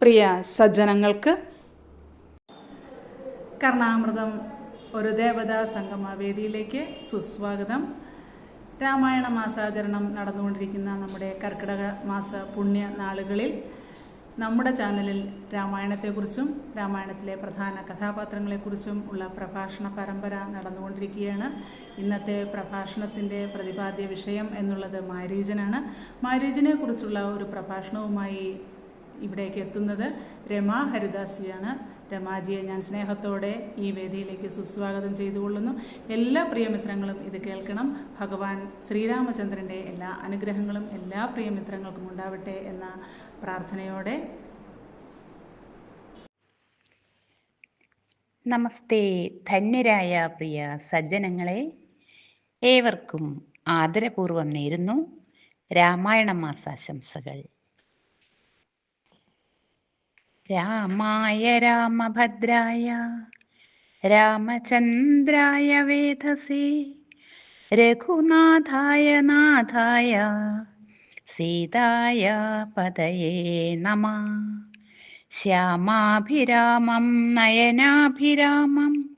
പ്രിയ സജ്ജനങ്ങൾക്ക് കർണാമൃതം ഒരു ദേവതാ സംഗമ വേദിയിലേക്ക് സുസ്വാഗതം. രാമായണ മാസാചരണം നടന്നുകൊണ്ടിരിക്കുന്ന നമ്മുടെ കർക്കിടക മാസ പുണ്യ നാളുകളിൽ നമ്മുടെ ചാനലിൽ രാമായണത്തെക്കുറിച്ചും രാമായണത്തിലെ പ്രധാന കഥാപാത്രങ്ങളെക്കുറിച്ചും ഉള്ള പ്രഭാഷണ പരമ്പര നടന്നുകൊണ്ടിരിക്കുകയാണ്. ഇന്നത്തെ പ്രഭാഷണത്തിന്റെ പ്രതിപാദ്യ വിഷയം എന്നുള്ളത് മാരീജനാണ്. മാരീജിനെക്കുറിച്ചുള്ള ഒരു പ്രഭാഷണവുമായി ഇവിടേക്ക് എത്തുന്നത് രമാ ഹരിദാസിയാണ്. രമാജിയെ ഞാൻ സ്നേഹത്തോടെ ഈ വേദിയിലേക്ക് സുസ്വാഗതം ചെയ്തുകൊള്ളുന്നു. എല്ലാ പ്രിയമിത്രങ്ങളും ഇത് കേൾക്കണം. ഭഗവാൻ ശ്രീരാമചന്ദ്രന്റെ എല്ലാ അനുഗ്രഹങ്ങളും എല്ലാ പ്രിയമിത്രങ്ങൾക്കും ഉണ്ടാവട്ടെ എന്ന പ്രാർത്ഥനയോടെ. നമസ്തേ ധന്യരായ പ്രിയ സജ്ജനങ്ങളെ. ഏവർക്കും ആദരപൂർവം നേരുന്നു. രാമായണ മാസാശംസകൾ. രാമായ രാമഭദ്രായ രാമചന്ദ്രായ വേധസേ രഘുനാഥായ നാഥായ സീതായ പതയേ നമ. ശ്യാമാഭിരാമം നയനാഭിരാമം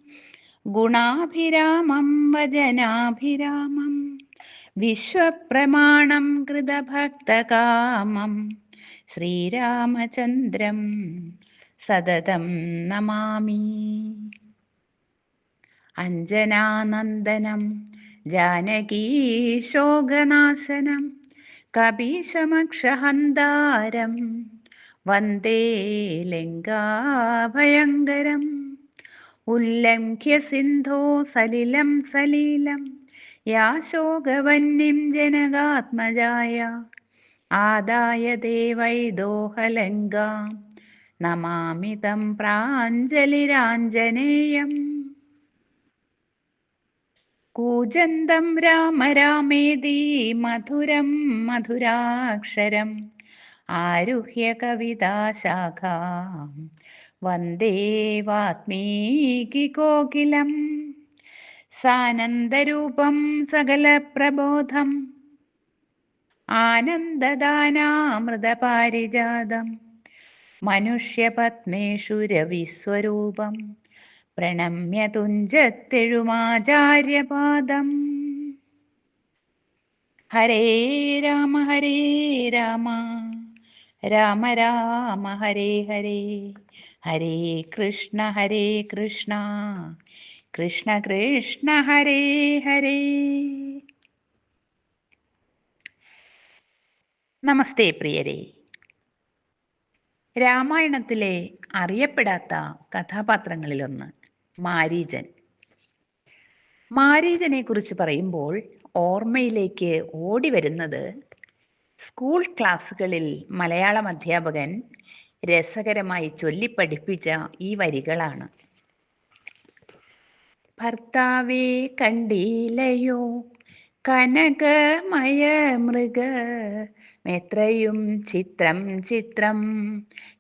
ഗുണാഭിരാമം വചനാഭിരാമം വിശ്വപ്രമാണം കൃതഭക്തകാമം ശ്രീരാമചന്ദ്രം സതതം നമാമി. അഞ്ജനാനന്ദനം ജാനകീശോകനാശനം കപീശമക്ഷഹന്താരം വന്ദേ ലങ്കാഭയങ്കരം ഉല്ലംഘ്യ സിന്ധോ സലിലം സലീലം യാശോകവന്യം ജനകാത്മജായ ആദായ ദേവൈദോഹലങ്കാം നമാമിതം പ്രാഞ്ജലിരാഞ്ജനേയം കൂജന്തം രാമ രാമേതി മധുരം മധുരാക്ഷരം ആരുഹ്യ കവിതാശാഖാം വന്ദേ വാത്മീകി കോകിലം. സാനന്ദരൂപം സകലപ്രബോധം ആനന്ദദാനാമൃതപാരിജാതം. മനുഷ്യപത്മേഷു രവിസ്വരൂപം. പ്രണമ്യ തുഞ്ചത്തെഴുമാചാര്യപാദം ഹരേ രാമ ഹരേ രാമ. രാമ രാമ ഹരേ ഹരേ. ഹരേ കൃഷ്ണ ഹരേ കൃഷ്ണ. കൃഷ്ണ കൃഷ്ണ ഹരേ ഹരേ. നമസ്തേ പ്രിയരെ. രാമായണത്തിലെ അറിയപ്പെടാത്ത കഥാപാത്രങ്ങളിലൊന്ന് മാരീജൻ. മാരീജനെ കുറിച്ച് പറയുമ്പോൾ ഓർമ്മയിലേക്ക് ഓടി വരുന്നത് സ്കൂൾ ക്ലാസ്സുകളിൽ മലയാളം അധ്യാപകൻ രസകരമായി ചൊല്ലിപ്പഠിപ്പിച്ച ഈ വരികളാണ്. ഭർത്താവേ കണ്ടീലയോ കനകമയ മൃഗ എത്രയും ചിത്രം ചിത്രം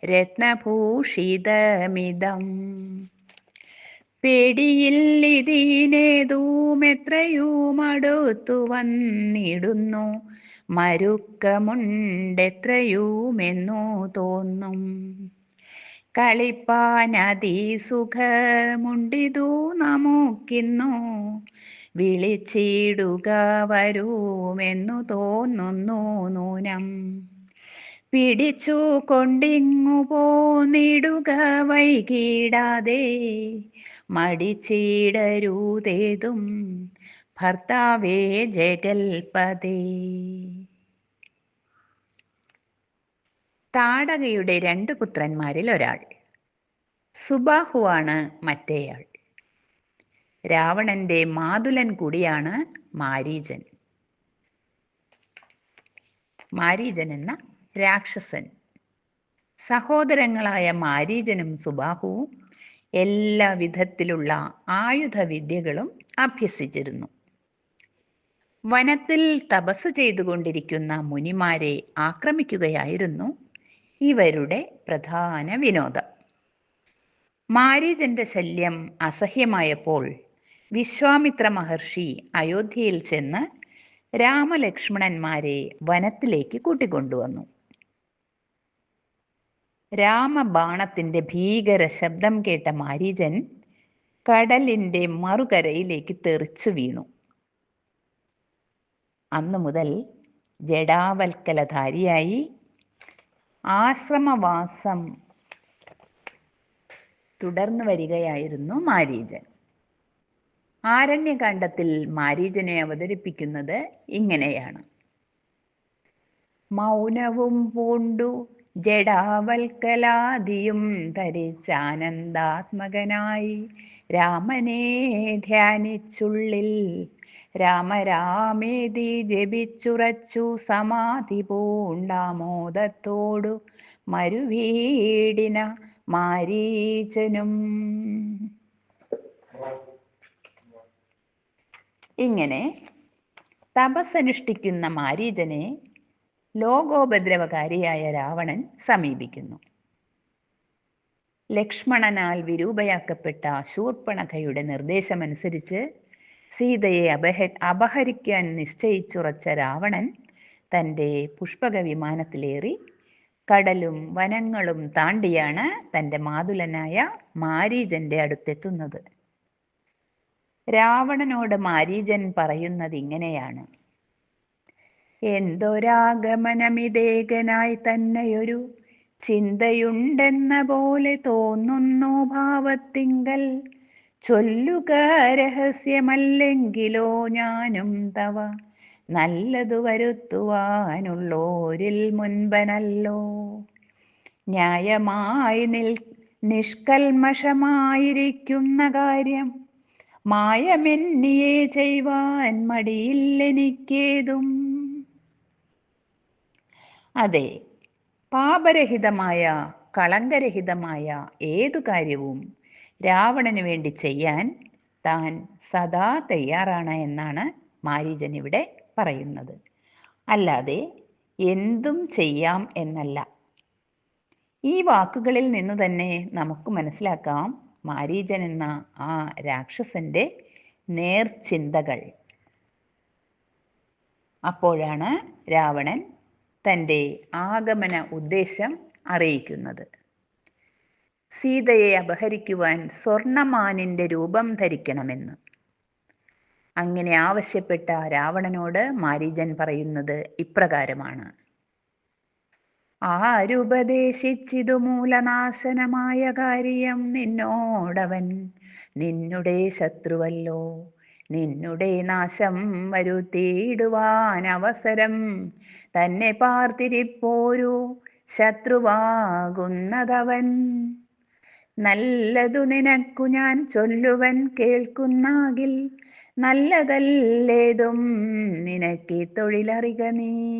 രത്നഭൂഷിതമിതം. പേടിയിൽ ഇതിനേതൂമെത്രയുമടുത്തു വന്നിടുന്നു. മരുക്കമുണ്ടെത്രയുമെന്നു തോന്നും. കളിപ്പാനതി സുഖമുണ്ടിതു നമുക്കിന്നു. വിളിച്ചിടുക വരൂമെന്നു തോന്നുന്നു നൂനം. പിടിച്ചു കൊണ്ടിങ്ങു പോന്നിടുക വൈകിടാതെ മടിച്ചിടരുതേതും ഭർത്താവേ ജഗൽപതേ. താടകയുടെ രണ്ട് പുത്രന്മാരിൽ ഒരാൾ. സുബാഹുവാണ് മറ്റേയാൾ. രാവണന്റെ മാതുലൻ കൂടിയാണ് മാരീജൻ. മാരീജൻ എന്ന രാക്ഷസൻ. സഹോദരങ്ങളായ മാരീജനും സുബാഹുവും എല്ലാ വിധത്തിലുള്ള ആയുധ വിദ്യകളും അഭ്യസിച്ചിരുന്നു. വനത്തിൽ തപസ് ചെയ്തുകൊണ്ടിരിക്കുന്ന മുനിമാരെ ആക്രമിക്കുകയായിരുന്നു ഇവരുടെ പ്രധാന വിനോദം. മാരീജന്റെ ശല്യം അസഹ്യമായപ്പോൾ വിശ്വാമിത്ര മഹർഷി അയോധ്യയിൽ ചെന്ന് രാമലക്ഷ്മണന്മാരെ വനത്തിലേക്ക് കൂട്ടിക്കൊണ്ടുവന്നു. രാമബാണത്തിന്റെ ഭീകര ശബ്ദം കേട്ട മാരീജൻ കടലിന്റെ മറുകരയിലേക്ക് തെറിച്ചു വീണു. അന്നു മുതൽ ജഡാവൽക്കലധാരിയായി ആശ്രമവാസം തുടർന്നു വരികയായിരുന്നു മാരീചൻ ആരണ്യകാണ്ഡത്തിൽ മാരീചനെ അവതരിപ്പിക്കുന്നത് ഇങ്ങനെയാണ്. മൗനവും പൂണ്ടു ജഡാവൽക്കലാദിയും ധരിച്ചാനന്ദാത്മകനായി രാമനെ ധ്യാനിച്ചുള്ളിൽ രാമരാമേതി ജപിച്ചുറച്ചു സമാധി പൂണ്ടാമോദത്തോടു മരുവീടിന മാരീചനും ഇങ്ങനെ തപസ്സനുഷ്ഠിക്കുന്ന മാരീചനെ ലോകോപദ്രവകാരിയായ രാവണൻ സമീപിക്കുന്നു. ലക്ഷ്മണനാൽ വിരൂപയാക്കപ്പെട്ട ശൂർപ്പണഖയുടെ നിർദ്ദേശമനുസരിച്ച് സീതയെ അപഹ അപഹരിക്കാൻ നിശ്ചയിച്ചുറച്ച രാവണൻ തന്റെ പുഷ്പക വിമാനത്തിലേറി കടലും വനങ്ങളും താണ്ടിയാണ് തന്റെ മാതുലനായ മാരീജന്റെ അടുത്തെത്തുന്നത്. രാവണനോട് മാരീജൻ പറയുന്നത് ഇങ്ങനെയാണ്. എന്തൊരാഗമനമിതേകനായി തന്നെയൊരു ചിന്തയുണ്ടെന്ന പോലെ തോന്നുന്നു ഭാവത്തിങ്കൽ. ചൊല്ലുക രഹസ്യമല്ലെങ്കിലോ ഞാനും തവ. നല്ലതു വരുത്തുവാനുള്ളോരിൽ മുൻപനല്ലോ. ന്യായമായി നിൽ നിഷ്കൽമഷമായിരിക്കുന്ന കാര്യം മായമെന്നിയെ ചെയ്യുവാൻ മടിയില്ലെനിക്കേതും. അതെ പാപരഹിതമായ കളങ്കരഹിതമായ ഏതു കാര്യവും രാവണന് വേണ്ടി ചെയ്യാൻ താൻ സദാ തയ്യാറാണ് എന്നാണ് മാരീജൻ ഇവിടെ പറയുന്നത്. അല്ലാതെ എന്തും ചെയ്യാം എന്നല്ല. ഈ വാക്കുകളിൽ നിന്ന് തന്നെ നമുക്ക് മനസ്സിലാക്കാം മാരീജൻ എന്ന ആ രാക്ഷസന്റെ നേർചിന്തകൾ. അപ്പോഴാണ് രാവണൻ തന്റെ ആഗമന ഉദ്ദേശം അറിയിക്കുന്നത്. സീതയെ അപഹരിക്കുവാൻ സ്വർണമാനിന്റെ രൂപം ധരിക്കണമെന്ന്. അങ്ങനെ ആവശ്യപ്പെട്ട രാവണനോട് മാരീജൻ പറയുന്നത് ഇപ്രകാരമാണ്. ആരുപദേശിച്ചിതു മൂലനാശനമായ കാര്യം നിന്നോടവൻ. നിന്നുടെ ശത്രുവല്ലോ. നിന്നുടെ നാശം വരുത്തിയിടുവാൻ അവസരം തന്നെ പാർത്തിരിപ്പോരു ശത്രുവാകുന്നതവൻ. നല്ലതു നിനക്കു ഞാൻ ചൊല്ലുവൻ കേൾക്കുന്നാകിൽ നല്ലതല്ലേതും നിനക്ക് തൊഴിലറിക നീ.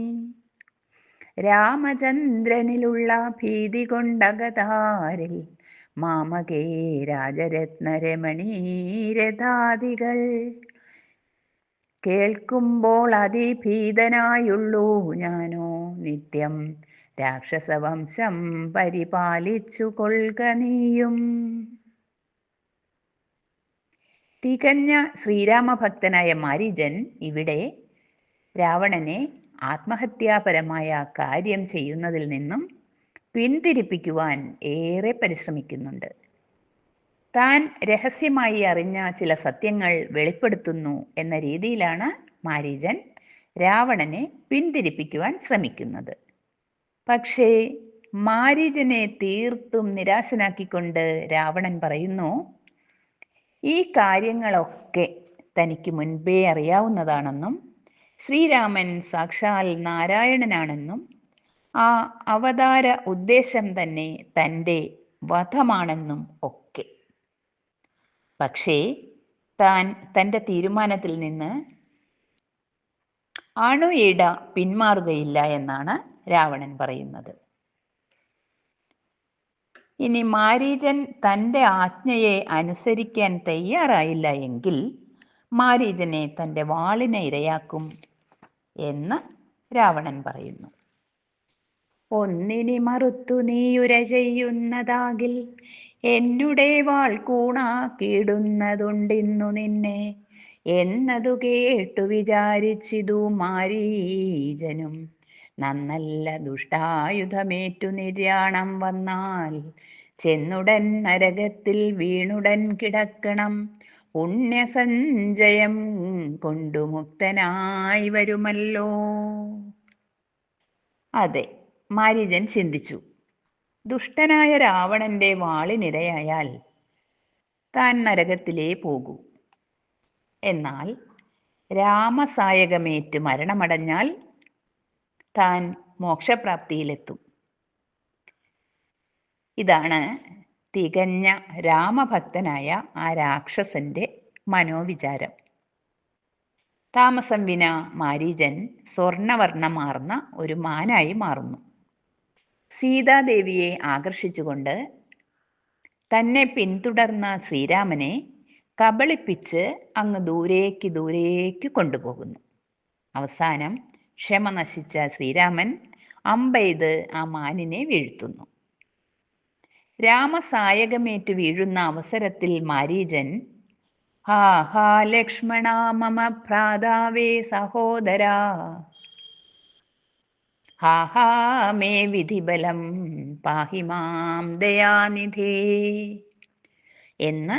രാമചന്ദ്രനിലുള്ള ഭീതി കൊണ്ടകതാരിൽ മാമകേ രാജരത്നരമണീരഥാദികൾ. കേൾക്കുമ്പോൾ അതിഭീതനായുള്ളൂ ഞാനോ നിത്യം രാക്ഷസവംശം പരിപാലിച്ചു കൊൽക നീയും. തികഞ്ഞ ശ്രീരാമഭക്തനായ മരിജൻ ഇവിടെ രാവണനെ ആത്മഹത്യാപരമായ കാര്യം ചെയ്യുന്നതിൽ നിന്നും പിന്തിരിപ്പിക്കുവാൻ ഏറെ പരിശ്രമിക്കുന്നുണ്ട്. താൻ രഹസ്യമായി അറിഞ്ഞ ചില സത്യങ്ങൾ വെളിപ്പെടുത്തുന്നു എന്ന രീതിയിലാണ് മാരീജൻ രാവണനെ പിന്തിരിപ്പിക്കുവാൻ ശ്രമിക്കുന്നത്. പക്ഷേ മാരീജനെ തീർത്തും നിരാശനാക്കിക്കൊണ്ട് രാവണൻ പറയുന്നു ഈ കാര്യങ്ങളൊക്കെ തനിക്ക് മുൻപേ അറിയാവുന്നതാണെന്നും ശ്രീരാമൻ സാക്ഷാൽ നാരായണനാണെന്നും ആ അവതാര ഉദ്ദേശം തന്നെ തന്റെ വധമാണെന്നും ഒക്കെ. പക്ഷേ താൻ തന്റെ തീരുമാനത്തിൽ നിന്ന് അണുയിട പിന്മാറുകയില്ല എന്നാണ് രാവണൻ പറയുന്നത്. ഇനി മാരീചൻ തന്റെ ആജ്ഞയെ അനുസരിക്കാൻ തയ്യാറായില്ല എങ്കിൽ മാരീചനെ തന്റെ വാളിനെ ഇരയാക്കും എന്ന് രാവണൻ പറയുന്നു. ഒന്നിനി മറുത്തു നീയുര ചെയ്യുന്നതാകിൽ എന്നുടെ വാൾ കൂണാക്കിയിടുന്നതുണ്ടിന്നു നിന്നെ. എന്നതു കേട്ടു വിചാരിച്ചിതു മാരീജനും. നന്നല്ല ദുഷ്ടായുധമേറ്റു നിര്യാണം വന്നാൽ ചെന്നുടൻ നരകത്തിൽ വീണുടൻ കിടക്കണം. പുണ്യസഞ്ചയം കൊണ്ടു മുക്തനായി വരുമല്ലോ. അതെ മാരീജൻ ചിന്തിച്ചു. ദുഷ്ടനായ രാവണന്റെ വാളിനിരയായാൽ താൻ നരകത്തിലേ പോകൂ. എന്നാൽ രാമസായകമേറ്റ് മരണമടഞ്ഞാൽ താൻ മോക്ഷപ്രാപ്തിയിലെത്തും. ഇതാണ് തികഞ്ഞ രാമഭക്തനായ ആ രാക്ഷസന്റെ മനോവിചാരം. താമസം വിന മാരീജൻ സ്വർണവർണമാർന്ന ഒരു മാനായി മാറുന്നു. സീതാദേവിയെ ആകർഷിച്ചുകൊണ്ട് തന്നെ പിന്തുടർന്ന ശ്രീരാമനെ കബളിപ്പിച്ച് അങ്ങ് ദൂരേക്ക് ദൂരേക്ക് കൊണ്ടുപോകുന്നു. അവസാനം ക്ഷമ നശിച്ച ശ്രീരാമൻ അമ്പെയ്ത് ആ മാനിനെ വീഴ്ത്തുന്നു. രാമസായകമേറ്റ് വീഴുന്ന അവസരത്തിൽ മാരീജൻ ഹാ ഹാ ലക്ഷ്മണ മമ ഭ്രാതാവേ സഹോദരാ ഹാ ഹാ മേ വിധിബലം പാഹി മാം ദയാനിധി എന്ന്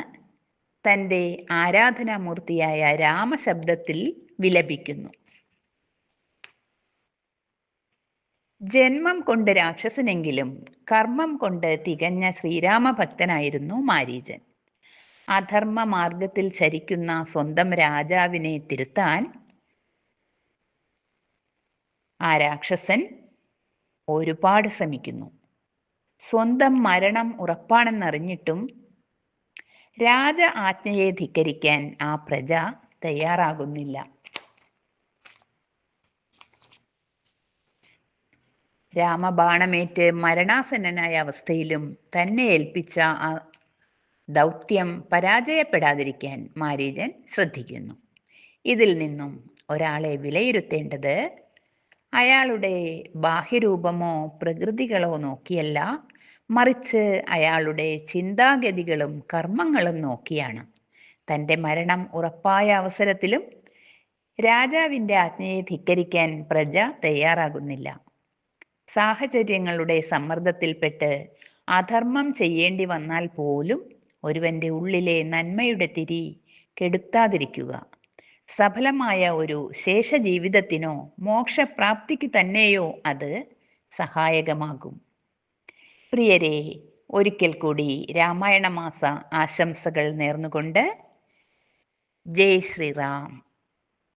തന്റെ ആരാധനാമൂർത്തിയായ രാമശബ്ദത്തിൽ വിലപിക്കുന്നു. ജന്മം കൊണ്ട് രാക്ഷസനെങ്കിലും കർമ്മം കൊണ്ട് തികഞ്ഞ ശ്രീരാമഭക്തനായിരുന്നു മാരീജൻ. അധർമ്മ മാർഗത്തിൽ ചരിക്കുന്ന സ്വന്തം രാജാവിനെ തിരുത്താൻ ആ രാക്ഷസൻ ഒരുപാട് ശ്രമിക്കുന്നു. സ്വന്തം മരണം ഉറപ്പാണെന്നറിഞ്ഞിട്ടും രാജ ആജ്ഞയെ ധിക്കരിക്കാൻ ആ പ്രജ തയ്യാറാകുന്നില്ല. രാമബാണമേറ്റ് മരണാസന്നനായ അവസ്ഥയിലും തന്നെ ഏൽപ്പിച്ച ആ ദൗത്യം പരാജയപ്പെടാതിരിക്കാൻ മാരീജൻ ശ്രദ്ധിക്കുന്നു. ഇതിൽ നിന്നും ഒരാളെ വിലയിരുത്തേണ്ടത് അയാളുടെ ബാഹ്യരൂപമോ പ്രകൃതികളോ നോക്കിയല്ല മറിച്ച് അയാളുടെ ചിന്താഗതികളും കർമ്മങ്ങളും നോക്കിയാണ്. തന്റെ മരണം ഉറപ്പായ അവസരത്തിലും രാജാവിന്റെ ആജ്ഞയെ ധിക്കരിക്കാൻ പ്രജ തയ്യാറാകുന്നില്ല. സാഹചര്യങ്ങളുടെ സമ്മർദ്ദത്തിൽപ്പെട്ട് അധർമ്മം ചെയ്യേണ്ടി വന്നാൽ പോലും ഒരുവന്റെ ഉള്ളിലെ നന്മയുടെ തിരി കെടുത്താതിരിക്കുക. സഫലമായ ഒരു ശേഷ ജീവിതത്തിനോ മോക്ഷപ്രാപ്തിക്ക് തന്നെയോ അത് സഹായകമാകും. പ്രിയരെ ഒരിക്കൽ കൂടി രാമായണ മാസ ആശംസകൾ നേർന്നുകൊണ്ട് ജയ് ശ്രീറാം.